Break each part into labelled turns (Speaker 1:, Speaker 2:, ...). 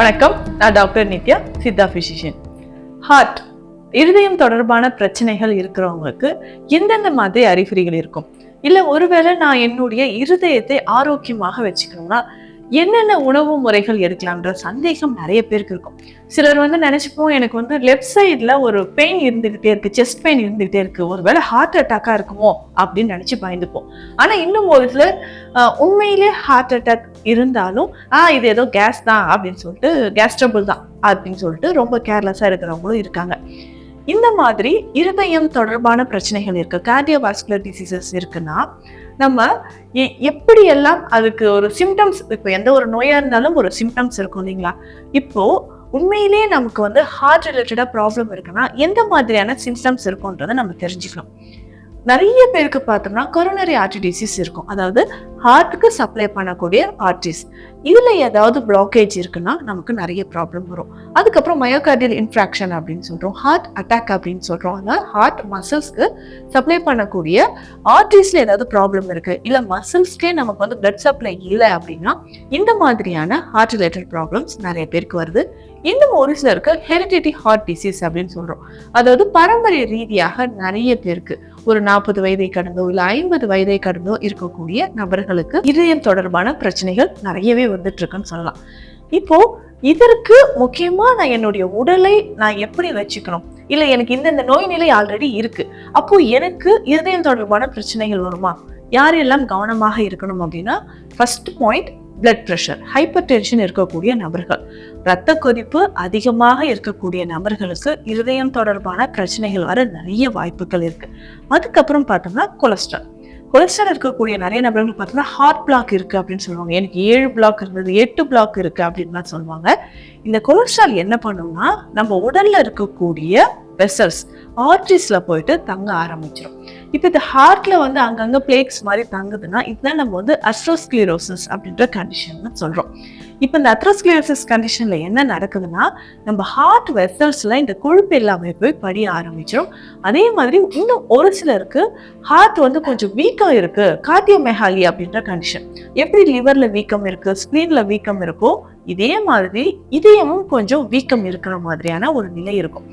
Speaker 1: வணக்கம். நான் doctor Nithya Siddha physician heart இருதயம் தொடர்பான பிரச்சனைகள் இருக்கிறவங்களுக்கு எந்தெந்த மாதிரி அறிகுறிகள் இருக்கும்? இல்லை ஒருவேளை நான் என்னுடைய இருதயத்தை ஆரோக்கியமாக வச்சுக்கணும்னா என்னென்ன உணவு முறைகள் எடுக்கலாம்ன்ற சந்தேகம் நிறைய பேருக்கு இருக்கும். சிலர் வந்து நினச்சிப்போம் எனக்கு வந்து லெஃப்ட் சைடில் ஒரு பெயின் இருந்துகிட்டே இருக்குது செஸ்ட் பெயின் இருந்துகிட்டே ஒரு ஒருவேளை ஹார்ட் அட்டாக்காக இருக்குமோ அப்படின்னு நினச்சி பயந்துப்போம். ஆனால் இன்னும் ஒரு சிலர் உண்மையிலே ஹார்ட் அட்டாக் இருந்தாலும் ஆ இது ஏதோ கேஸ் தான் அப்படின்னு சொல்லிட்டு கேஸ் ட்ரபிள் தான் அப்படின்னு சொல்லிட்டு ரொம்ப கேர்லெஸ்ஸாக இருக்கிறவங்களும் இருக்காங்க. இந்த மாதிரி இருதயம் தொடர்பான பிரச்சனைகள் இருக்கு. கார்டியோவாஸ்குலர் டிசீசஸ் இருக்குன்னா நம்ம எ- எப்படியெல்லாம் அதுக்கு ஒரு சிம்டம்ஸ் இப்போ எந்த ஒரு நோயாக இருந்தாலும் ஒரு சிம்டம்ஸ் இருக்கும் இல்லைங்களா? இப்போ உண்மையிலேயே நமக்கு வந்து ஹார்ட் ரிலேட்டடாக ப்ராப்ளம் இருக்குன்னா எந்த மாதிரியான சிம்டம்ஸ் இருக்கும்ன்றதை நம்ம தெரிஞ்சுக்கலாம் நிறைய பேருக்கு பார்த்தோம்னா கொரோனரி ஆர்டி டிசீஸ் இருக்கும். அதாவது ஹார்ட்டுக்கு சப்ளை பண்ணக்கூடிய ஆர்டிஸ் இதில் ஏதாவது பிளாக்கேஜ் இருக்குன்னா நமக்கு நிறைய ப்ராப்ளம் வரும். அதுக்கப்புறம் மயோகார்டியல் இன்ஃப்ராக்ஷன் அப்படின்னு சொல்கிறோம் ஹார்ட் அட்டாக் அப்படின்னு சொல்கிறோம் அதனால் ஹார்ட் மசில்ஸ்க்கு சப்ளை பண்ணக்கூடிய ஆர்டிஸில் ஏதாவது ப்ராப்ளம் இருக்குது இல்லை மசில்ஸ்க்கே நமக்கு வந்து பிளட் சப்ளை இல்லை அப்படின்னா இந்த மாதிரியான ஹார்ட் ரிலேட்டட் ப்ராப்ளம்ஸ் நிறைய பேருக்கு வருது. இன்னும் ஒரு சிலருக்கு ஹெரிடிட்டி ஹார்ட் டிசீஸ் அப்படின்னு சொல்கிறோம் அதாவது பாரம்பரிய ரீதியாக நிறைய பேருக்கு ஒரு நாற்பது வயதை கடந்தோ இல்லை ஐம்பது வயதை கடந்தோ இருக்கக்கூடிய நபர்களுக்கு இதயம் தொடர்பான பிரச்சனைகள் நிறையவே வந்துட்டு இருக்குன்னு சொல்லலாம். இப்போ இதற்கு முக்கியமா நான் என்னுடைய உடலை நான் எப்படி வச்சுக்கணும்? இல்லை எனக்கு இந்தந்த நோய் நிலை ஆல்ரெடி இருக்கு. அப்போ எனக்கு இருதயம் தொடர்பான பிரச்சனைகள் வருமா? யாரெல்லாம் கவனமாக இருக்கணும் அப்படின்னா first point blood pressure hypertension இருக்கக்கூடிய நபர்கள். இரத்த கொதிப்பு அதிகமாக இருக்கக்கூடிய நபர்களுக்கு இருதயம் தொடர்பான பிரச்சனைகள் வர நிறைய வாய்ப்புகள் இருக்கு. அதுக்கப்புறம் பார்த்தோம்னா கொலஸ்ட்ரால் கொலஸ்ட்ரால் இருக்கக்கூடிய நிறைய நபர்கள் பார்த்தீங்கன்னா ஹார்ட் பிளாக் இருக்குது அப்படின்னு சொல்லுவாங்க. எனக்கு ஏழு பிளாக் இருந்தது எட்டு பிளாக் இருக்குது அப்படின்லாம் சொல்லுவாங்க. இந்த கொலஸ்ட்ரால் என்ன பண்ணும்னா நம்ம உடலில் இருக்கக்கூடிய வெசல்ஸ் ஆர்டிஸில் போயிட்டு தங்க ஆரம்பிச்சிடும் இப்போ இந்த ஹார்ட்ல வந்து அங்கங்கே பிளேக்ஸ் மாதிரி தங்குதுன்னா இதுதான் நம்ம வந்து அஸ்ட்ரோஸ்க்ளீரோசிஸ் அப்படின்ற கண்டிஷன் சொல்கிறோம் இப்போ இந்த அத்ரோஸ்க்ளீரோசிஸ் கண்டிஷனில் என்ன நடக்குதுன்னா நம்ம ஹார்ட் வெசல்ஸில் இந்த கொழுப்பு எல்லாமே போய் படிய ஆரம்பிச்சிடும் அதே மாதிரி இன்னும் ஒரு சிலருக்கு ஹார்ட் வந்து கொஞ்சம் வீக்கம் இருக்குது கார்டியோமெஹாலி அப்படின்ற கண்டிஷன் எப்படி லிவரில் வீக்கம் இருக்குது ஸ்க்ரீனில் வீக்கம் இருக்கோ இதே மாதிரி இதயமும் கொஞ்சம் வீக்கம் இருக்கிற மாதிரியான ஒரு நிலை இருக்கும்.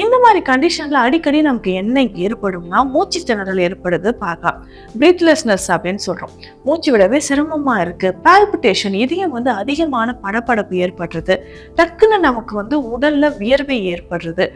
Speaker 1: இந்த மாதிரி கண்டிஷனில் அடிக்கடி நமக்கு என்ன ஏற்படும்னா மூச்சு திணறல் ஏற்படுது பார்க்கலாம் பிரீத்லெஸ்னஸ் அப்படின்னு சொல்கிறோம் மூச்சு விடவே சிரமமாக இருக்குது பால்பிட்டேஷன் இதயம் வந்து அதிகமான படப்படப்பு ஏற்படுறது. டக்குன்னு நமக்கு வந்து உடலில் வியர்வை ஏற்படுறது.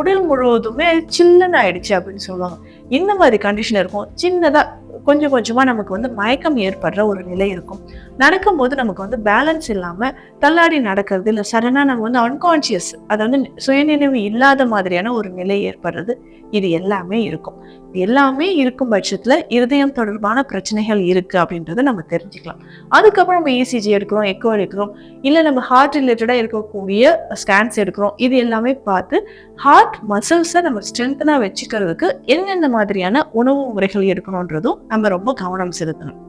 Speaker 1: உடல் முழுவதுமே சில்லுன்னு ஆயிடுச்சு அப்படின்னு சொல்லுவாங்க. இந்த மாதிரி கண்டிஷன் இருக்கும். சின்னதாக கொஞ்சம் கொஞ்சமாக நமக்கு வந்து மயக்கம் ஏற்படுற ஒரு நிலை இருக்கும். நடக்கும்போது நமக்கு வந்து பேலன்ஸ் இல்லாமல் தள்ளாடி நடக்கிறது இல்லை சடனாக நம்ம வந்து அன்கான்ஷியஸ் அதை வந்து சுயநினைவு இல்லாத மாதிரியான ஒரு நிலை ஏற்படுறது இது எல்லாமே இருக்கும். இது எல்லாமே இருக்கும் பட்சத்தில் இருதயம் தொடர்பான பிரச்சனைகள் இருக்குது அப்படின்றத நம்ம தெரிஞ்சுக்கலாம். அதுக்கப்புறம் நம்ம இசிஜி எடுக்கிறோம் எக்கோ எடுக்கிறோம் இல்லை நம்ம ஹார்ட் ரிலேட்டடாக இருக்கக்கூடிய ஸ்கேன்ஸ் எடுக்கிறோம் இது எல்லாமே பார்த்து ஹார்ட் மசில்ஸை நம்ம ஸ்ட்ரென்த்தனாக வச்சுக்கிறதுக்கு என்னென்ன மாதிரியான உணவு முறைகள் எடுக்கணுன்றதும் நம்ம ரொம்ப கவனம் செலுத்தணும்.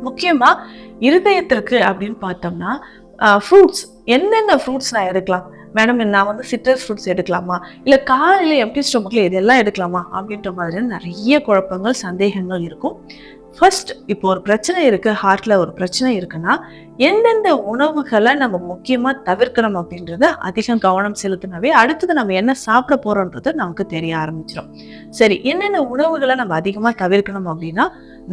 Speaker 1: முக்கியமாக இருதயத்திற்கு அப்படின்னு பார்த்தோம்னா ஃப்ரூட்ஸ் என்னென்ன ஃப்ரூட்ஸ் நான் எடுக்கலாம்? மேடம் நான் வந்து சிட்ரஸ் ஃப்ரூட்ஸ் எடுக்கலாமா? இல்லை காலையில் எம்டி ஸ்டொமக்கில் இதெல்லாம் எடுக்கலாமா? அப்படின்ற மாதிரி நிறைய குழப்பங்கள் சந்தேகங்கள் இருக்கும். ஃபர்ஸ்ட் இப்போ ஒரு பிரச்சனை இருக்கு ஹார்ட்ல ஒரு பிரச்சனை இருக்குன்னா எந்தெந்த உணவுகளை நம்ம முக்கியமா தவிர்க்கணும் அப்படின்றத அதிகம் கவனம் செலுத்தினாவே அடுத்தது நம்ம என்ன சாப்பிட போறோன்றது நமக்கு தெரிய ஆரம்பிச்சிடும் சரி என்னென்ன உணவுகளை நம்ம அதிகமா தவிர்க்கணும் அப்படின்னா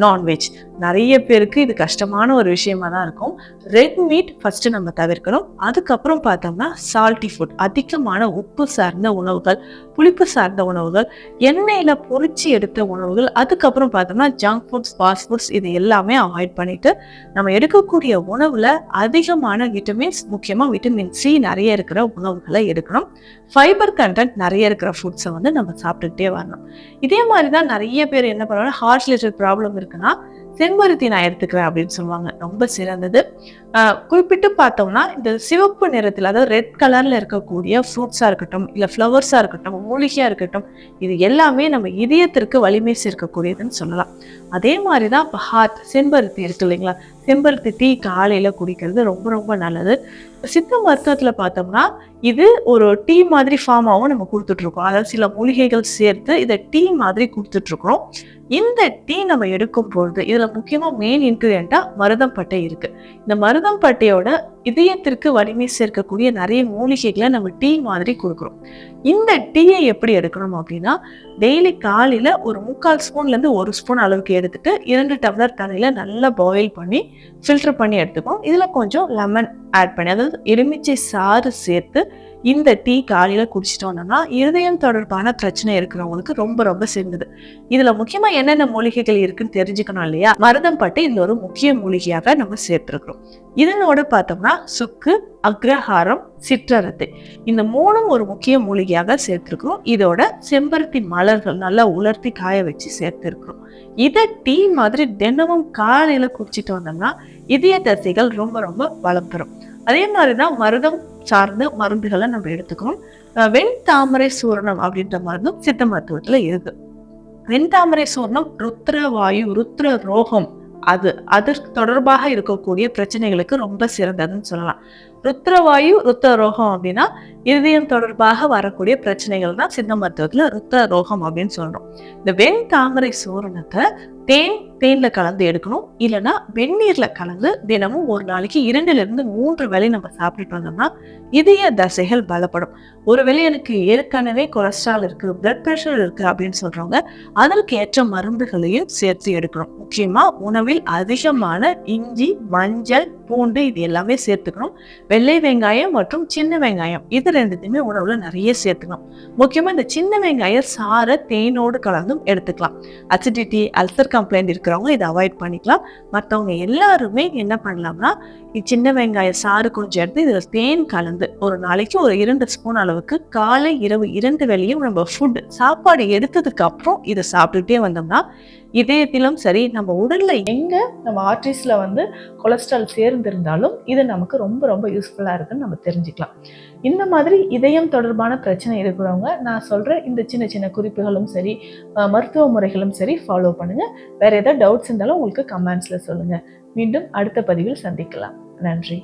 Speaker 1: நான்வெஜ் நிறைய பேருக்கு இது கஷ்டமான ஒரு விஷயமா தான் இருக்கும். ரெட் மீட் ஃபர்ஸ்ட் நம்ம தவிர்க்கணும். அதுக்கப்புறம் பார்த்தோம்னா சால்ட்டி ஃபுட் அதிகமான உப்பு சார்ந்த உணவுகள் புளிப்பு சார்ந்த உணவுகள் எண்ணெயில் பொரிச்சு எடுத்த உணவுகள் அதுக்கப்புறம் பார்த்தோம்னா ஜங்க் ஃபுட்ஸ் ஃபாஸ்ட் ஃபுட்ஸ் இது எல்லாமே அவாய்ட் பண்ணிட்டு நம்ம எடுக்கக்கூடிய உணவுல அதிகமான விட்டமின்ஸ் முக்கியமாக விட்டமின் சி நிறைய இருக்கிற உணவுகளை எடுக்கணும். ஃபைபர் கண்டென்ட் நிறைய இருக்கிற ஃபுட்ஸை வந்து நம்ம சாப்பிட்டுக்கிட்டே வரணும். இதே மாதிரி தான் நிறைய பேர் என்ன பண்ணுவாங்க ஹார்ட் ரிலேட்டட் ப்ராப்ளம் இருக்குன்னா செம்பருத்தி நான் எடுத்துக்கிறேன் அப்படின்னு சொல்லுவாங்க. ரொம்ப சிறந்தது. ஆஹ் குறிப்பிட்டு பார்த்தோம்னா இந்த சிவப்பு நிறத்தில் அதாவது ரெட் கலர்ல இருக்கக்கூடிய ஃப்ரூட்ஸாக இருக்கட்டும் இல்லை ஃப்ளவர்ஸாக இருக்கட்டும் மூலிகையாக இருக்கட்டும் இது எல்லாமே நம்ம இதயத்திற்கு வலிமை சேர்க்கக்கூடியதுன்னு சொல்லலாம். அதே மாதிரி தான் இப்போ ஹார்ட் செம்பருத்தி இருக்கு இல்லைங்களா? செம்பருத்தி டீ காலையில் குடிக்கிறது ரொம்ப ரொம்ப நல்லது. சித்த மருத்துவத்தில் பார்த்தோம்னா இது ஒரு டீ மாதிரி ஃபார்மாகவும் நம்ம கொடுத்துட்ருக்கோம். அதாவது சில மூலிகைகள் சேர்த்து இதை டீ மாதிரி கொடுத்துட்ருக்குறோம். இந்த டீ நம்ம எடுக்கும் பொழுது இதில் முக்கியமாக மெயின் இன்க்ரீடியண்ட்டாக மருதம் பட்டை இந்த மருதம் பட்டையோட இதயத்திற்கு வலிமை சேர்க்கக்கூடிய நிறைய மூலிகைகளை நம்ம டீ மாதிரி கொடுக்குறோம். இந்த டீயை எப்படி எடுக்கணும் அப்படின்னா டெய்லி காலையில் ஒரு முக்கால் ஸ்பூன்லேருந்து ஒரு ஸ்பூன் அளவுக்கு எடுத்துட்டு இரண்டு டம்ளர் தண்ணியில் நல்லா பாயில் பண்ணி ஃபில்டர் பண்ணி எடுத்துப்போம். இதில் கொஞ்சம் லெமன் ஆட் பண்ணி அதாவது எலுமிச்சை சாறு சேர்த்து இந்த டீ காலையில் குடிச்சிட்டோம்னா இருதயம் தொடர்பான பிரச்சனை இருக்கிறவங்களுக்கு ரொம்ப ரொம்ப சிறந்தது. இதில் முக்கியமாக என்னென்ன மூலிகைகள் இருக்குன்னு தெரிஞ்சுக்கணும் இல்லையா? மருதம் பட்டு இந்த ஒரு முக்கிய மூலிகையாக நம்ம சேர்த்துருக்குறோம். இதனோட பார்த்தோம்னா சுக்கு அக்ரஹாரம் சிற்றரத்தை. இந்த மூணும் ஒரு முக்கிய மூலிகையாக சேர்த்துருக்குறோம். இதோட செம்பருத்தி மலர்கள் நல்லா உலர்த்தி காய வச்சு சேர்த்துருக்குறோம். இதை டீ மாதிரி தினமும் காலையில் குடிச்சிட்டு வந்தோம்னா இதய தசைகள் ரொம்ப ரொம்ப வளம் பெறும். அதே மாதிரி தான் மருதம் சார்ந்த மருந்துகளை நம்ம எடுத்துக்கணும். வெண் தாமரை சூரணம் அப்படின்ற மருந்தும் சித்த மருத்துவத்தில் இருக்கு. வெண் தாமரை சூரணம் ருத்ர வாயு ருத்ர ரோகம் அது அதற்கு தொடர்பாக இருக்கக்கூடிய பிரச்சனைகளுக்கு ரொம்ப சிறந்ததுன்னு சொல்லலாம். ருத்ரவாயு ருத்தரோகம் அப்படின்னா இதயம் தொடர்பாக வரக்கூடிய பிரச்சனைகள் தான் சித்த மருத்துவத்தில் ருத்த ரோகம் அப்படின்னு சொல்கிறோம் இந்த வெண் தாமரை சூரணத்தை தேன் தேனில் கலந்து எடுக்கணும். இல்லைன்னா வெந்நீரில் கலந்து தினமும் ஒரு நாளைக்கு இரண்டுலேருந்து மூன்று வேலை நம்ம சாப்பிட்டுட்டு வந்தோம்னா இதய தசைகள் பலப்படும். ஒருவேளை எனக்கு ஏற்கனவே கொலஸ்ட்ரால் இருக்குது பிளட் ப்ரெஷர் இருக்குது அப்படின்னு சொல்கிறவங்க அதற்கு ஏற்ற மருந்துகளையும் சேர்த்து எடுக்கணும். முக்கியமாக உணவில் அதிகமான இஞ்சி மஞ்சள் பூண்டு இது எல்லாமே சேர்த்துக்கணும். வெள்ளை வெங்காயம் மற்றும் சின்ன வெங்காயம். இது ரெண்டுத்தையுமே உணவுல நிறைய சேர்த்துக்கணும் முக்கியமா இந்த சின்ன வெங்காய சாறை தேனோடு கலந்தும் எடுத்துக்கலாம். அசிடிட்டி அல்சர் கம்ப்ளைண்ட் இருக்கிறவங்க இதை அவாய்ட் பண்ணிக்கலாம். மற்றவங்க எல்லாருமே என்ன பண்ணலாம்னா சின்ன வெங்காய சாறு கொஞ்சம் எடுத்து இதில் தேன் கலந்து ஒரு நாளைக்கு ஒரு இரண்டு ஸ்பூன் அளவுக்கு காலை இரவு இரண்டு வேளையும் நம்ம ஃபுட் சாப்பாடு எடுத்ததுக்கு அப்புறம் இதை சாப்பிட்டுட்டே வந்தோம்னா இதயத்திலும் சரி நம்ம உடல்ல எங்க நம்ம ஆர்டரிஸ்ல வந்து கொலஸ்ட்ரால் சேர்ந்திருந்தாலும் இது நமக்கு ரொம்ப ரொம்ப யூஸ்ஃபுல்லா இருக்குன்னு நம்ம தெரிஞ்சுக்கலாம். இந்த மாதிரி இதயம் தொடர்பான பிரச்சனை இருக்கிறவங்க நான் சொல்ற இந்த சின்ன சின்ன குறிப்புகளும் சரி மருத்துவ முறைகளும் சரி ஃபாலோ பண்ணுங்க. வேற ஏதாவது டவுட்ஸ் இருந்தாலும் உங்களுக்கு கமெண்ட்ஸ்ல சொல்லுங்க. மீண்டும் அடுத்த பதிவில் சந்திக்கலாம். நன்றி.